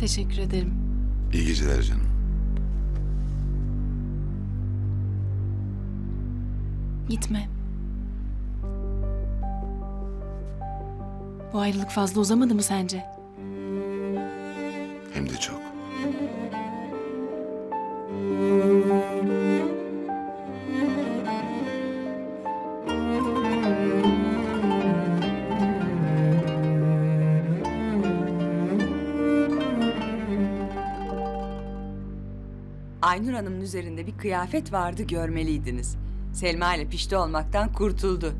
Teşekkür ederim. İyi geceler canım. Gitme. Bu ayrılık fazla uzamadı mı sence? Hem de çok. Aynur Hanım'ın üzerinde bir kıyafet vardı görmeliydiniz. Selma ile pişti olmaktan kurtuldu.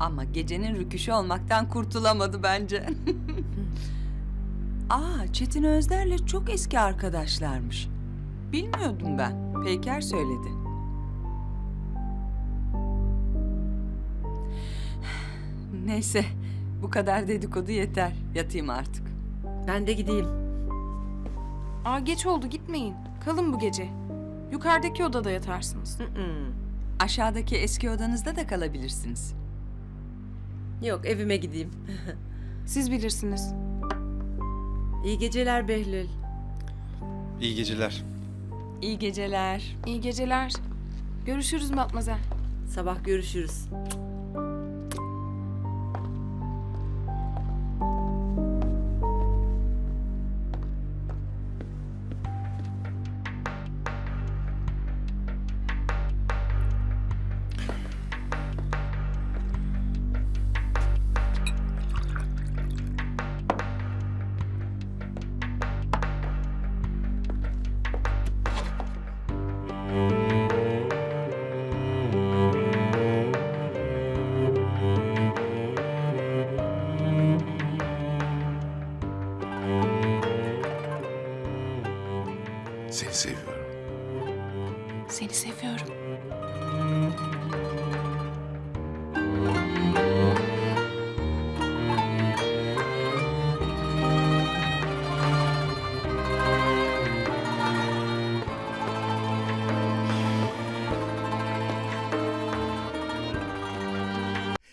Ama gecenin rüküşü olmaktan kurtulamadı bence. Aa, Çetin Özder'le çok eski arkadaşlarmış. Bilmiyordum ben. Peyker söyledi. Neyse, bu kadar dedikodu yeter. Yatayım artık. Ben de gideyim. Aa geç oldu gitmeyin. Kalın bu gece. Yukarıdaki odada yatarsınız. Aşağıdaki eski odanızda da kalabilirsiniz. Yok evime gideyim. Siz bilirsiniz. İyi geceler Behlül. İyi geceler. İyi geceler. İyi geceler. Görüşürüz Matmazel. Sabah görüşürüz. Seni seviyorum. Seni seviyorum.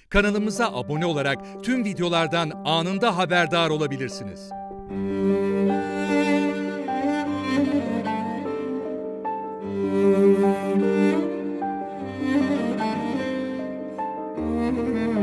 Kanalımıza abone olarak tüm videolardan anında haberdar olabilirsiniz. Mm-hmm.